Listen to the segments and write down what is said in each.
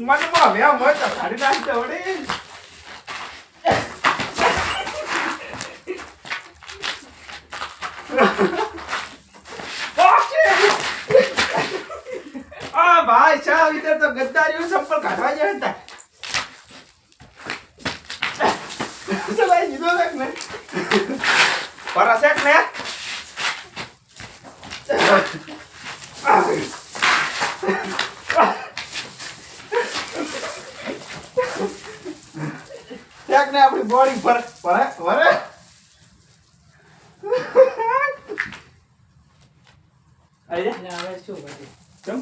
મનમાં વ્યામ હોય તો કાઢી નાખજો વળી. આ ભાઈ સાહેબ ઇધર તો ગદ્દારીઓ સંપલ કાઢવા જાય હતા. સલાઈ દીધો છે ને. પરાસેક ને. શેક ને આપણી બોડી પર વરે વરે આઈ હવે શું બધું ચમ.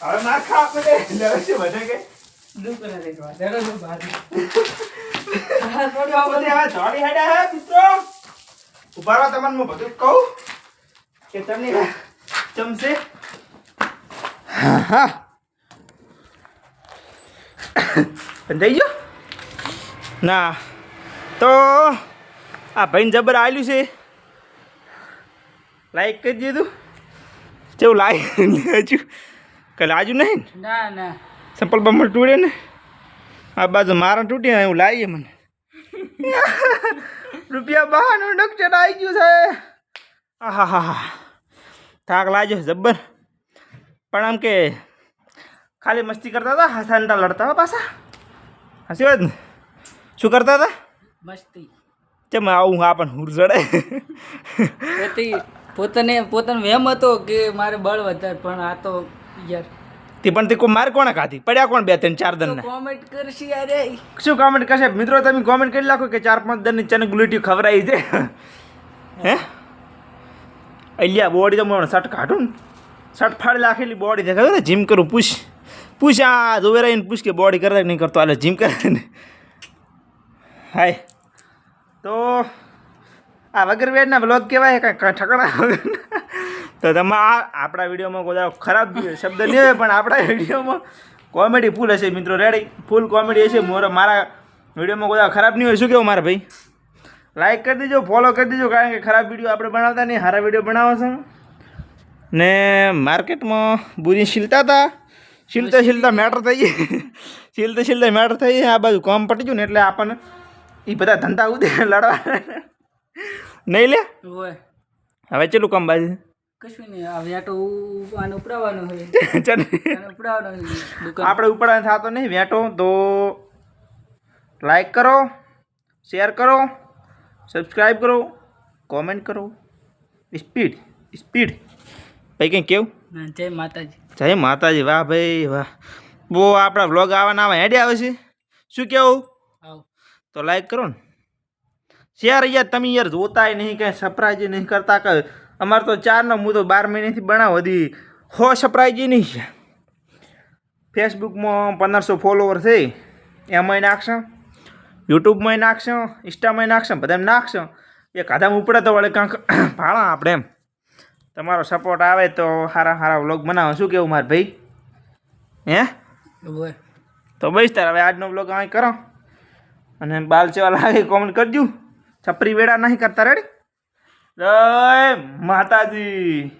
હવે ના ખા આપણે. એટલે શું વધે કે? દુઃખ નથી કરવા દરરોજ હું બહાર તો બધે હવે જોડી હેડ્યા હે મિત્રો. ઊભા રહો તમને હું બધું કહું કે તમને ચમશે? હા. થઈ ગયો? ના. તો આ ભાઈને જબર આવેલું છે. લાઈક કરી દીધું? કેવું લાઈક હજુ? કાલે લાજુ નહીં ને? ના ના. સંપલ બમ્પલ તૂટે ને? આ બાજુ મારા તૂટી એવું લાવીએ મને. રૂપિયા બહાનું ડોક્ટર આવી ગયું છે. આહા હા હા થાક લાગ્યો જબ્બર પણ આમ કે ખાલી મસ્તી કરતા હતા હસાનતા લડતા હતા પાછા. હસી વાત ને? શું કરતા હતા? મસ્તી. કેમ આવું આ પણ હુર પોતે પોતાને પોતાનો વેમ હતો કે મારે બળ વધારે પણ આ તો યાર. તે પણ તે કોઈ માર કોણે કાધી પડ્યા કોણ બે ત્રણ ચાર દન કોમેન્ટ કરશે યાર. શું કોમેન્ટ કરશે? મિત્રો તમે કોમેન્ટ કરી નાખો કે ચાર પાંચ દરની ચને ગુલેટી ખવરાઈ છે. હે? અહીંયા બોડી તો મને શર્ટ કાઢું શર્ટ ફાડી નાખેલી બોડી દેખાય ને જીમ કરું પૂછ પૂછ આ જોવે પૂછ કે બોડી કરે નહીં કરતો, આલે જીમ કરે ને. હાય. તો આ વગર વેડના બ્લોગ કહેવાય કાંઈ વગરના. તો તમે આ આપણા વિડીયોમાં કોઈ ખરાબ શબ્દ નહીં હોય પણ આપણા વિડીયોમાં કોમેડી ફૂલ હશે મિત્રો રેડી ફૂલ કોમેડી હશે. મોર મારા વિડીયોમાં કોઈ ખરાબ નહીં હોય. શું કેવું મારા ભાઈ? લાઈક કરી દેજો ફોલો કરી દેજો, કારણ કે ખરાબ વીડિયો આપણે બનાવતા નહીં સારા વીડિયો બનાવો છો. ને માર્કેટમાં બુરી શીલતા હતા. શીલતા શીલતા મેટર થઈ જાય શીલતા શીલતા મેટર થઈ જાય આ બાજુ કામ પટી ગયું ને એટલે આપણને એ બધા ધંધા ઉદે લડવા. નહીં લે? હવે ચેલું કામ બાજુ? કશું નહીં. આ આને ઉપડાવવાનો હોય ચાલ ઉપડાવવાનો આપણે ઉપડવાનું થતો નહીં વેટો. તો લાઈક કરો શેર કરો સબસ્ક્રાઈબ કરો કોમેન્ટ કરો. સ્પીડ સ્પીડ ભાઈ કંઈ કેવું? જય માતાજી. જય માતાજી. વાહ ભાઈ વાહ. બહુ આપણા વ્લોગ આવવાના આવા હેડે આવે છે. શું કેવું? તો લાઈક કરો ને. શેર યાર તમે યાર જોતાય નહીં કાંઈ સરપ્રાઈઝ નહીં કરતા કે અમારે તો ચારનો હું તો બાર મહિનાથી બનાવો હતી. હો સરપ્રાઈઝ નહીં છે. ફેસબુકમાં પંદરસો ફોલોવર થઈ એમાંય નાખશો. યુટ્યુબમાંય નાખશો. ઇન્સ્ટામાંય નાખશો. બધામાં નાખશો. એ કાધામાં ઉપડે તો વળે કાંક ભાળા આપણે એમ. તમારો સપોર્ટ આવે તો સારા સારા વ્લોગ બનાવો. શું કેવું મારે ભાઈ? હે? તો બસ તાર હવે આજનો વ્લોગ અહીં કરો. અને બાલ ચેવા લાગે કોમેન્ટ કરજો. છપરી વેડા નહીં કરતા રેડી જય માતાજી.